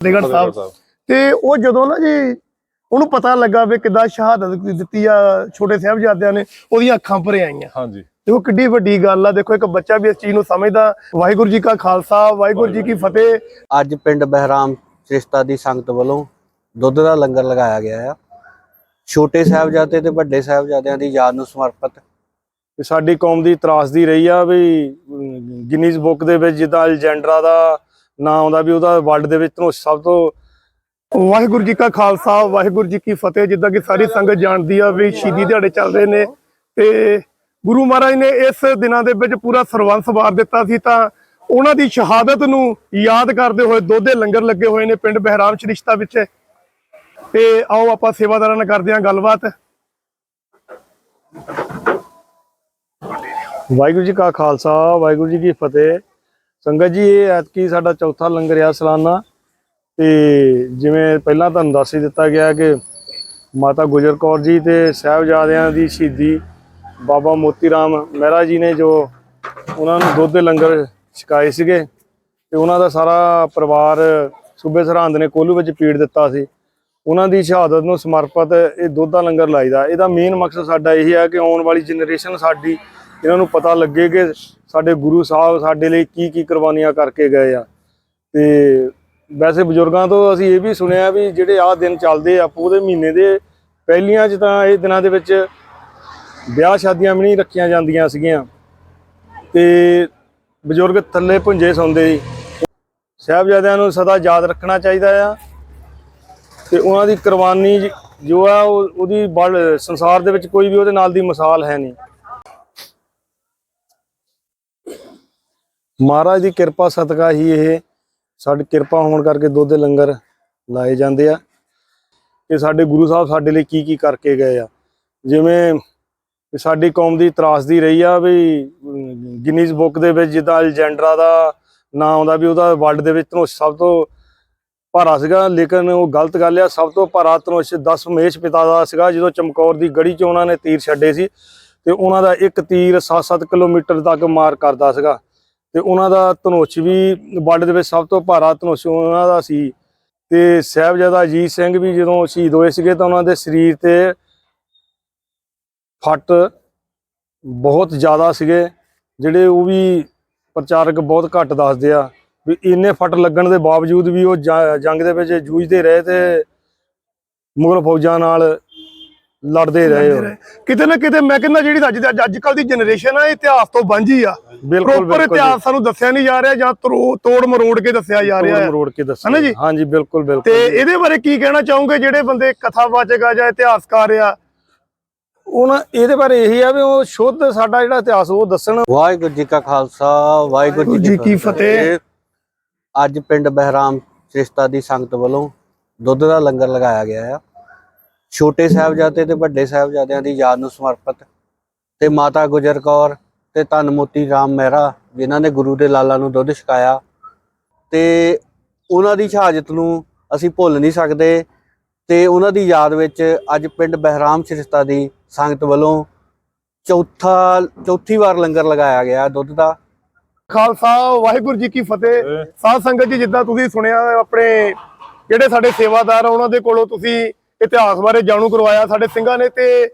ਫਤਿਹਗੜ੍ਹ ਸਾਹਿਬ। ਤੇ ਉਹ ਜਦੋਂ ਨਾ ਜੀ ਉਹਨੂੰ ਪਤਾ ਲੱਗਾ ਵੀ ਕਿੱਦਾਂ ਸ਼ਹਾਦਤ ਦਿੱਤੀ ਆ ਛੋਟੇ ਸਾਹਿਬਜ਼ਾਦਿਆਂ ਨੇ ਉਹਦੀਆਂ ਅੱਖਾਂ ਭਰੇ ਆਈਆਂ। ਹਾਂਜੀ। ਦੇਖੋ ਕਿੱਡੀ ਵੱਡੀ ਗੱਲ ਆ ਦੇਖੋ ਇੱਕ ਬੱਚਾ ਵੀ ਇਸ ਚੀਜ਼ ਨੂੰ ਸਮਝਦਾ। ਵਾਹਿਗੁਰੂ ਜੀ ਕਾ ਖਾਲਸਾ ਵਾਹਿਗੁਰੂ ਜੀ ਕੀ ਫਤਿਹ। ਅੱਜ ਪਿੰਡ ਬਹਿਰਾਮ ਸ੍ਰਿਸ਼ਟਾ ਦੀ ਸੰਗਤ ਵੱਲੋਂ ਦੁੱਧ ਦਾ ਲੰਗਰ ਲਗਾਇਆ ਗਿਆ ਆ। ਛੋਟੇ ਸਾਹਿਬਜ਼ਾਦੇ ਤੇ ਵੱਡੇ ਸਾਹਿਬਜ਼ਾਦਿਆਂ ਦੀ ਯਾਦ ਨੂੰ ਸਮਰਪਿਤ। ਤੇ ਸਾਡੀ ਕੌਮ ਦੀ ਤਰਾਸਦੀ ਰਹੀ ਆ ਵੀ ਗਿਨੀਜ਼ ਬੁੱਕ ਦੇ ਵਿੱਚ ਜਿੱਦਾਂ ਅਲਜੈਂਡਰਾ ਦਾ ਨਾਂ ਆਉਂਦਾ ਵੀ ਉਹਦਾ ਵਰਲਡ ਦੇ ਵਿੱਚ ਧਨੁਸ਼ ਸਭ ਤੋਂ ਵਾਹਿਗੁਰੂ ਜੀ ਕਾ ਖਾਲਸਾ, ਵਾਹਿਗੁਰੂ ਜੀ ਕੀ ਫਤਿਹ, ਜਿੱਦਾਂ ਕਿ ਸਾਰੀ ਸੰਗਤ ਜਾਣਦੀ ਆ ਵੀ ਸ਼ਹੀਦੀ ਦਿਹਾੜੇ ਚੱਲਦੇ ਨੇ। ਤੇ ਗੁਰੂ ਮਹਾਰਾਜ ਨੇ ਇਸ ਦਿਨਾਂ ਦੇ ਵਿੱਚ ਪੂਰਾ ਸਰਵੰਸ ਵਾਰ ਦਿੱਤਾ ਸੀ ਤਾਂ ਉਹਨਾਂ ਦੀ ਸ਼ਹਾਦਤ ਨੂੰ ਯਾਦ ਕਰਦੇ ਹੋਏ ਦੋਦੇ ਲੰਗਰ ਲੱਗੇ ਹੋਏ ਨੇ ਪਿੰਡ ਬਹਿਰਾਮ ਸ਼੍ਰਿਸ਼ਤਾ ਵਿੱਚ। ਤੇ ਆਓ ਆਪਾਂ ਸੇਵਾਦਾਰਾਂ ਨਾਲ ਕਰਦੇ ਹਾਂ ਗੱਲਬਾਤ। ਵਾਹਿਗੁਰੂ ਜੀ ਕਾ ਖਾਲਸਾ, ਵਾਹਿਗੁਰੂ ਜੀ ਕੀ ਫਤਿਹ। ਸੰਗਤ ਜੀ, ਇਹ ਐਤਕੀ ਸਾਡਾ ਚੌਥਾ ਲੰਗਰ ਆ ਸਾਲਾਨਾ। ਤੇ ਜਿਵੇਂ ਪਹਿਲਾਂ ਤੁਹਾਨੂੰ ਦੱਸ ਹੀ ਦਿੱਤਾ ਗਿਆ ਕਿ ਮਾਤਾ ਗੁਜਰ ਕੌਰ ਜੀ ਤੇ ਸਾਹਿਬਜ਼ਾਦਿਆਂ ਦੀ ਸ਼ਹੀਦੀ ਬਾਬਾ ਮੋਤੀ ਰਾਮ ਮਹਿਰਾ ਜੀ ਨੇ ਜੋ ਉਹਨਾਂ ਨੂੰ ਦੁੱਧ ਦੇ ਲੰਗਰ ਛਕਾਏ ਸੀਗੇ ਤੇ ਉਹਨਾਂ ਦਾ ਸਾਰਾ ਪਰਿਵਾਰ ਸੂਬੇ ਸਰਹੰਦ ਨੇ ਕੋਲੂ ਵਿੱਚ ਪੀੜ ਦਿੱਤਾ ਸੀ। ਉਹਨਾਂ ਦੀ ਸ਼ਹਾਦਤ ਨੂੰ ਸਮਰਪਿਤ ਇਹ ਦੁੱਧ ਦਾ ਲੰਗਰ ਲਾਈਦਾ। ਇਹਦਾ ਮੇਨ ਮਕਸਦ ਸਾਡਾ ਇਹ ਹੈ ਕਿ ਆਉਣ ਵਾਲੀ ਜਨਰੇਸ਼ਨ ਸਾਡੀ ਇਹਨਾਂ ਨੂੰ ਪਤਾ ਲੱਗੇ ਕਿ ਸਾਡੇ ਗੁਰੂ ਸਾਹਿਬ ਸਾਡੇ ਲਈ ਕੀ ਕੀ ਕੁਰਬਾਨੀਆਂ ਕਰਕੇ ਗਏ ਆ। ਤੇ ਵੈਸੇ ਬਜ਼ੁਰਗਾਂ ਤੋਂ ਅਸੀਂ ਇਹ ਵੀ ਸੁਣਿਆ ਵੀ ਜਿਹੜੇ ਆਹ ਦਿਨ ਚੱਲਦੇ ਆ, ਪੂਰੇ ਮਹੀਨੇ ਦੇ ਪਹਿਲੀਆਂ 'ਚ ਤਾਂ ਇਹ ਦਿਨਾਂ ਦੇ ਵਿੱਚ ਵਿਆਹ ਸ਼ਾਦੀਆਂ ਵੀ ਨਹੀਂ ਰੱਖੀਆਂ ਜਾਂਦੀਆਂ ਸੀਗੀਆਂ। ਤੇ ਬਜ਼ੁਰਗ ਥੱਲੇ ਭੁੰਜੇ ਸੌਂਦੇ ਸੀ। ਸਾਹਿਬਜ਼ਾਦਿਆਂ ਨੂੰ ਸਦਾ ਯਾਦ ਰੱਖਣਾ ਚਾਹੀਦਾ ਆ। ਤੇ ਉਹਨਾਂ ਦੀ ਕੁਰਬਾਨੀ ਜੋ ਆ, ਉਹ ਉਹਦੀ ਬੜ ਸੰਸਾਰ ਦੇ ਵਿੱਚ ਕੋਈ ਵੀ ਉਹਦੇ ਨਾਲ ਦੀ ਮਿਸਾਲ ਹੈ ਨਹੀਂ। ਮਹਾਰਾਜ ਦੀ ਕਿਰਪਾ ਸਦਕਾ ਹੀ ਇਹ ਸਾਡੀ ਕਿਰਪਾ ਹੋਣ ਕਰਕੇ ਦੁੱਧ ਦੇ ਲੰਗਰ ਲਾਏ ਜਾਂਦੇ ਆ ਕਿ ਸਾਡੇ ਗੁਰੂ ਸਾਹਿਬ ਸਾਡੇ ਲਈ ਕੀ ਕੀ ਕਰਕੇ ਗਏ ਆ। ਜਿਵੇਂ ਸਾਡੀ ਕੌਮ ਦੀ ਤਰਾਸਦੀ ਰਹੀ ਆ ਵੀ ਗਿਨੀਜ਼ ਬੁੱਕ ਦੇ ਵਿੱਚ ਜਿੱਦਾਂ ਅਲਜੈਂਡਰਾ ਦਾ ਨਾਂ ਆਉਂਦਾ ਵੀ ਉਹਦਾ ਵਰਲਡ ਦੇ ਵਿੱਚ ਧਨੁਸ਼ ਸਭ ਤੋਂ ਭਾਰਾ ਸੀਗਾ, ਲੇਕਿਨ ਉਹ ਗਲਤ ਗੱਲ ਆ, ਸਭ ਤੋਂ ਭਾਰਾ ਧਨੁਸ਼ 10 ਮੇਸ਼ ਪਿਤਾ ਦਾ ਸੀਗਾ, ਜਦੋਂ ਚਮਕੌਰ ਦੀ ਗੜੀ 'ਚ ਉਹਨਾਂ ਨੇ ਤੀਰ ਛੱਡੇ ਸੀ ਤੇ ਉਹਨਾਂ ਦਾ ਇੱਕ ਤੀਰ 7-7 ਕਿਲੋਮੀਟਰ ਤੱਕ ਮਾਰ ਕਰਦਾ ਸੀਗਾ। ਤੇ ਉਹਨਾਂ ਦਾ ਧਨੁਸ਼ ਵੀ ਵਰਲਡ ਦੇ ਵਿੱਚ ਸਭ ਤੋਂ ਭਾਰਾ ਧਨੁਸ਼ ਉਹਨਾਂ ਦਾ ਸੀ। ਤੇ ਸਾਹਿਬਜ਼ਾਦਾ ਅਜੀਤ ਸਿੰਘ ਵੀ ਜਦੋਂ ਸ਼ਹੀਦ ਹੋਏ ਸੀਗੇ ਤਾਂ ਉਹਨਾਂ ਦੇ ਸਰੀਰ ਤੇ ਫੱਟ ਬਹੁਤ ਜ਼ਿਆਦਾ ਸੀਗੇ, ਜਿਹੜੇ ਉਹ ਵੀ ਪ੍ਰਚਾਰਕ ਬਹੁਤ ਘੱਟ ਦੱਸਦੇ ਆ ਵੀ ਇੰਨੇ ਫੱਟ ਲੱਗਣ ਦੇ ਬਾਵਜੂਦ ਵੀ ਉਹ ਜੰਗ ਦੇ ਵਿੱਚ ਜੂਝਦੇ ਰਹੇ ਤੇ ਮੁਗਲ ਫੌਜਾਂ ਨਾਲ ਲੜਦੇ ਰਹੇ ਉਹ। ਕਿਤੇ ਨਾ ਕਿਤੇ ਮੈਂ ਕਹਿੰਦਾ ਜਿਹੜੀ ਅੱਜ ਦੀ ਅੱਜ ਕੱਲ ਦੀ ਜਨਰੇਸ਼ਨ ਆ ਇਹ ਇਤਿਹਾਸ ਤੋਂ ਵਾਂਝੀ ਆ। ਬਿਲਕੁਲ ਪ੍ਰੋਪਰ ਬਿਲਕੁਲ ਇਤਿਹਾਸ ਸਾਨੂੰ ਦੱਸਿਆ ਨਹੀਂ ਜਾ ਰਿਹਾ ਜਾਂ ਤੋੜ ਮਰੋੜ ਕੇ ਦੱਸਿਆ ਜਾ ਰਿਹਾ ਹੈ ਮਰੋੜ ਕੇ ਦੱਸੋ ਹਨਾ ਜੀ? ਹਾਂਜੀ ਬਿਲਕੁਲ ਬਿਲਕੁਲ ਤੇ। ਇਹਦੇ ਬਾਰੇ ਕੀ ਕਹਿਣਾ ਚਾਹੋਗੇ ਜਿਹੜੇ ਬੰਦੇ ਕਥਾਵਾਚਕ ਆ ਜਾਂ ਇਤਿਹਾਸਕਾਰ ਆ? ਉਹਨਾਂ ਇਹਦੇ ਬਾਰੇ ਇਹੀ ਆ ਵੀ ਉਹ ਸ਼ੁੱਧ ਸਾਡਾ ਜਿਹੜਾ ਇਤਿਹਾਸ ਉਹ ਦੱਸਣ। ਵਾਹਿਗੁਰੂ ਜੀ ਕਾ ਖਾਲਸਾ ਵਾਹਿਗੁਰੂ ਜੀ ਕੀ ਫਤਿਹ। ਅੱਜ ਪਿੰਡ ਬਹਿਰਾਮ ਸ੍ਰਿਸ਼ਟਾ ਦੀ ਸੰਗਤ ਵੱਲੋਂ ਦੁੱਧ ਦਾ ਲੰਗਰ ਲਗਾਇਆ ਗਿਆ ਆ। ਛੋਟੇ ਸਾਹਿਬਜ਼ਾਦੇ ਤੇ ਵੱਡੇ ਸਾਹਿਬਜ਼ਾਦਿਆਂ ਦੀ ਯਾਦ ਨੂੰ ਸਮਰਪਿਤ। ਤੇ ਮਾਤਾ ਗੁਜਰ ਕੌਰ ਤੇ ਧੰਨ ਮੋਤੀ ਰਾਮ ਮਹਿਰਾ ਜਿਨ੍ਹਾਂ ਨੇ ਗੁਰੂ ਦੇ ਲਾਲਾ ਨੂੰ ਦੁੱਧ ਛਕਾਇਆ। ਤੇ ਉਹਨਾਂ ਦੀ ਸ਼ਹਾਦਤ ਨੂੰ ਅਸੀਂ ਭੁੱਲ ਨਹੀਂ ਸਕਦੇ। ਤੇ ਉਹਨਾਂ ਦੀ ਯਾਦ ਵਿੱਚ ਅੱਜ ਪਿੰਡ ਬਹਿਰਾਮ ਸ੍ਰਿਸ਼ਟਾ ਦੀ ਸੰਗਤ ਵੱਲੋਂ ਚੌਥਾ ਚੌਥੀ ਵਾਰ ਲੰਗਰ ਲਗਾਇਆ ਗਿਆ ਦੁੱਧ ਦਾ। ਖਾਲਸਾ ਵਾਹਿਗੁਰੂ ਜੀ ਕੀ ਫਤਿਹ। ਸਾਧ ਸੰਗਤ ਜੀ ਜਿੱਦਾਂ ਤੁਸੀਂ ਸੁਣਿਆ ਆਪਣੇ ਜਿਹੜੇ ਸਾਡੇ ਸੇਵਾਦਾਰ ਆ ਉਹਨਾਂ ਦੇ ਕੋਲੋਂ ਤੁਸੀਂ ਇਤਿਹਾਸ ਬਾਰੇ ਜਾਣੂ ਕਰਵਾਇਆ ਸਾਡੇ ਸਿੰਘਾਂ ਨੇ ਤੇ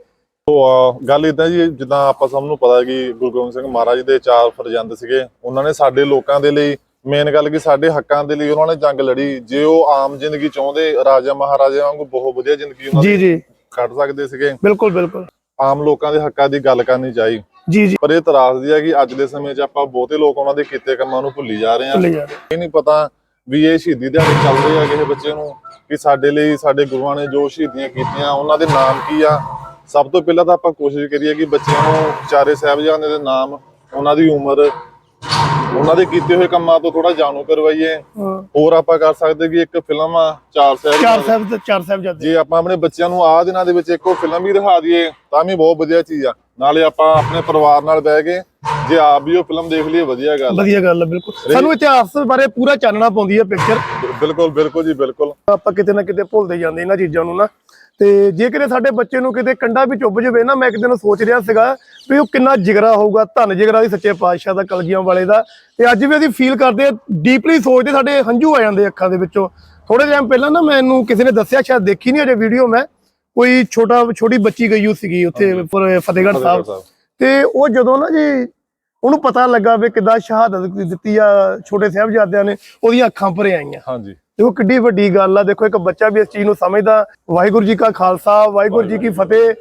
ਉਹ ਗੱਲ ਇਦਾਂ ਜੀ ਜਿੱਦਾਂ ਆਪਾਂ ਸਭ ਨੂੰ ਪਤਾ ਕਿ ਗੁਰੂ ਗੋਬਿੰਦ ਸਿੰਘ ਮਹਾਰਾਜ ਦੇ ਚਾਰ ਫਰਜ਼ੰਦ ਸੀਗੇ ਉਹਨਾਂ ਨੇ ਸਾਡੇ ਲੋਕਾਂ ਦੇ ਲਈ ਮੇਨ ਗੱਲ ਕਿ ਸਾਡੇ ਹੱਕਾਂ ਦੇ ਲਈ ਉਹਨਾਂ ਨੇ ਜੰਗ ਲੜੀ। ਜੇ ਉਹ ਆਮ ਜ਼ਿੰਦਗੀ ਚਾਹੁੰਦੇ ਰਾਜਾ ਮਹਾਰਾਜਾ ਵਾਂਗੂ ਬਹੁਤ ਵਧੀਆ ਜ਼ਿੰਦਗੀ ਉਹਨਾਂ ਜੀ ਜੀ। ਕੱਢ ਸਕਦੇ ਸੀਗੇ। ਬਿਲਕੁਲ ਬਿਲਕੁਲ। ਆਮ ਲੋਕਾਂ ਦੇ ਹੱਕਾਂ ਦੀ ਗੱਲ ਕਰਨੀ ਚਾਹੀ। ਜੀ ਜੀ। ਪਰ ਇਹ ਤਰਾਸਦੀ ਹੈ ਕਿ ਅੱਜ ਦੇ ਸਮੇਂ 'ਚ ਆਪਾਂ ਬਹੁਤੇ ਲੋਕ ਉਹਨਾਂ ਦੇ ਕੀਤੇ ਕੰਮਾਂ ਨੂੰ ਭੁੱਲੀ ਜਾ ਰਹੇ ਰਹੇ ਇਹ ਨਹੀਂ ਪਤਾ ਵੀ ਇਹ ਸ਼ਹੀਦੀ ਦਿਹਾੜੇ ਚੱਲ ਰਹੇ ਆ ਕਿਸੇ ਬੱਚੇ ਨੂੰ ਕਿ ਸਾਡੇ ਲਈ ਸਾਡੇ ਗੁਰੂਆਂ ਨੇ ਜੋ ਸ਼ਹੀਦੀਆਂ ਕੀਤੀਆਂ ਉਹਨਾਂ ਦੇ ਨਾਮ ਕੀ ਆ? ਸਭ ਤੋਂ ਪਹਿਲਾਂ ਤਾਂ ਆਪਾਂ ਕੋਸ਼ਿਸ਼ ਕਰੀਏ ਕਿ ਬੱਚਿਆਂ ਨੂੰ ਚਾਰੇ ਸਾਹਿਬਜ਼ਾਦਿਆਂ ਦੇ ਨਾਮ ਉਹਨਾਂ ਦੀ ਉਮਰ ਉਹਨਾਂ ਦੇ ਕੀਤੇ ਹੋਏ ਕੰਮਾਂ ਤੋਂ ਥੋੜਾ ਜਾਣੂ ਕਰਵਾਈਏ। ਹੋਰ ਆਪਾਂ ਕਰ ਸਕਦੇ ਕਿ ਇੱਕ ਫਿਲਮ ਆ ਚਾਰ ਚਾਰ ਸਾਹਿਬ ਸਾਹਿਬ ਤੇ ਚਾਰ ਸਾਹਿਬ ਜਾਂਦੇ ਜੇ ਆਪਾਂ ਆਪਣੇ ਬੱਚਿਆਂ ਨੂੰ ਆਹ ਦਿਨਾਂ ਦੇ ਵਿੱਚ ਇੱਕੋ ਫਿਲਮ ਵੀ ਦਿਖਾ ਦਈਏ ਤਾਂ ਵੀ ਬਹੁਤ ਵਧੀਆ ਚੀਜ਼ ਆ। ਨਾਲੇ ਆਪਾਂ ਆਪਣੇ ਪਰਿਵਾਰ ਨਾਲ ਬਹਿ ਕੇ ਜੇ ਆਪ ਵੀ ਉਹ ਫਿਲਮ ਦੇਖ ਲਈਏ ਵਧੀਆ ਗੱਲ। ਵਧੀਆ ਗੱਲ ਹੈ ਬਿਲਕੁਲ। ਸਾਨੂੰ ਇਤਿਹਾਸ ਬਾਰੇ ਪੂਰਾ ਚਾਨਣਾ ਪਾਉਂਦੀ ਹੈ ਪਿਕਚਰ ਬਿਲਕੁਲ ਬਿਲਕੁਲ ਜੀ ਬਿਲਕੁਲ। ਆਪਾਂ ਕਿਤੇ ਨਾ ਕਿਤੇ ਭੁੱਲਦੇ ਜਾਂਦੇ ਇਹਨਾਂ ਚੀਜ਼ਾਂ ਨੂੰ ਨਾ। ਤੇ ਜੇ ਕਿਤੇ ਸਾਡੇ ਬੱਚੇ ਨੂੰ ਕਿਤੇ ਕੰਡਾ ਵੀ ਚੁੱਭ ਜਵੇ ਨਾ ਮੈਂ ਇੱਕ ਦਿਨ ਸੋਚ ਰਿਹਾ ਸੀਗਾ ਵੀ ਉਹ ਕਿੰਨਾ ਜਿਗਰਾ ਹੋਊਗਾ ਧੰਨ ਜਿਗਰਾ ਦੀ ਸੱਚੇ ਪਾਤਸ਼ਾਹ ਦਾ ਕਲਗੀਆਂ ਵਾਲੇ ਦਾ। ਤੇ ਅੱਜ ਵੀ ਅਸੀਂ ਫੀਲ ਕਰਦੇ ਆ ਡੀਪਲੀ ਸੋਚਦੇ ਸਾਡੇ ਹੰਝੂ ਆ ਜਾਂਦੇ ਅੱਖਾਂ ਦੇ ਵਿੱਚੋਂ। ਥੋੜੇ ਟਾਈਮ ਪਹਿਲਾਂ ਨਾ ਮੈਨੂੰ ਕਿਸੇ ਨੇ ਦੱਸਿਆ ਸ਼ਾਇਦ ਦੇਖੀ ਨਹੀਂ ਅਜੇ ਵੀਡੀਓ ਮੈਂ। ਕੋਈ ਛੋਟਾ ਛੋਟੀ ਬੱਚੀ ਗਈ ਹੋਈ ਸੀਗੀ ਉੱਥੇ ਫਤਿਹਗੜ੍ਹ ਸਾਹਿਬ। ਤੇ ਉਹ ਜਦੋਂ ਨਾ ਜੀ ਉਹਨੂੰ ਪਤਾ ਲੱਗਾ ਵੀ ਕਿੱਦਾਂ ਸ਼ਹਾਦਤ ਦਿੱਤੀ ਆ ਛੋਟੇ ਸਾਹਿਬਜ਼ਾਦਿਆਂ ਨੇ ਉਹਦੀਆਂ ਅੱਖਾਂ ਭਰੇ ਆਈਆਂ। ਹਾਂਜੀ। ਦੇਖੋ ਕਿੱਡੀ ਵੱਡੀ ਗੱਲ ਆ। ਦੇਖੋ ਇੱਕ ਬੱਚਾ ਵੀ ਇਸ ਚੀਜ਼ ਨੂੰ ਸਮਝਦਾ। ਵਾਹਿਗੁਰੂ ਜੀ ਕਾ ਖਾਲਸਾ ਵਾਹਿਗੁਰੂ ਜੀ ਕੀ ਫਤਿਹ।